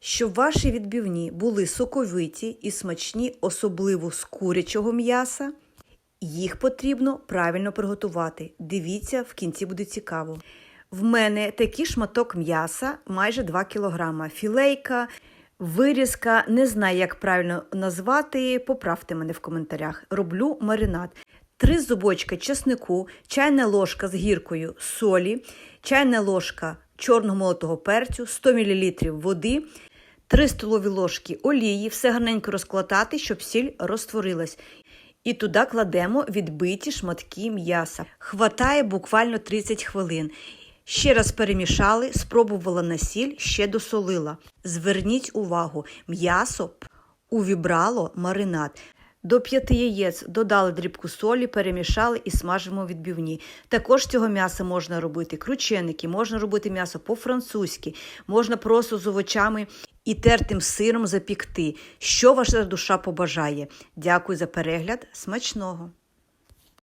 Щоб ваші відбивні були соковиті і смачні, особливо з курячого м'яса, їх потрібно правильно приготувати. Дивіться, в кінці буде цікаво. В мене такий шматок м'яса майже 2 кг. Філейка, вирізка, не знаю, як правильно назвати. Поправте мене в коментарях. Роблю маринад. Три зубочки чеснику, чайна ложка з гіркою солі, чайна ложка чорного молотого перцю, 100 мл води, 3 столові ложки олії, все гарненько розкладати, щоб сіль розтворилась. І туди кладемо відбиті шматки м'яса. Хватає буквально 30 хвилин. Ще раз перемішали, спробувала на сіль, ще досолила. Зверніть увагу, м'ясо увібрало маринад. До п'яти яєць додали дрібку солі, перемішали і смажимо відбивні. Також цього м'яса можна робити крученики, можна робити м'ясо по-французьки, можна просто з овочами і тертим сиром запікти. Що ваша душа побажає. Дякую за перегляд. Смачного!